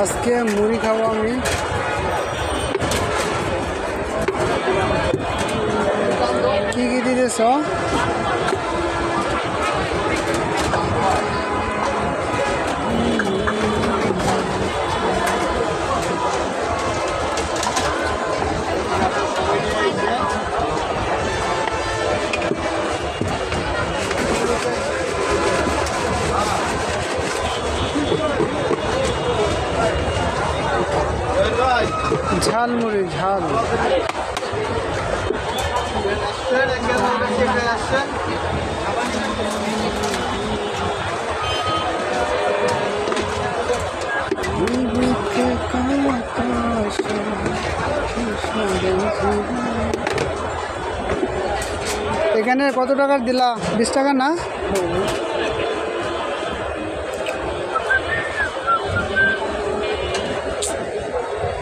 আজকে মুড়ি খাব আমি। কি কি দিতেছ? ঝাল মুড়ি ঝাল। এখানে কত টাকার দিলা? বিশ টাকা না?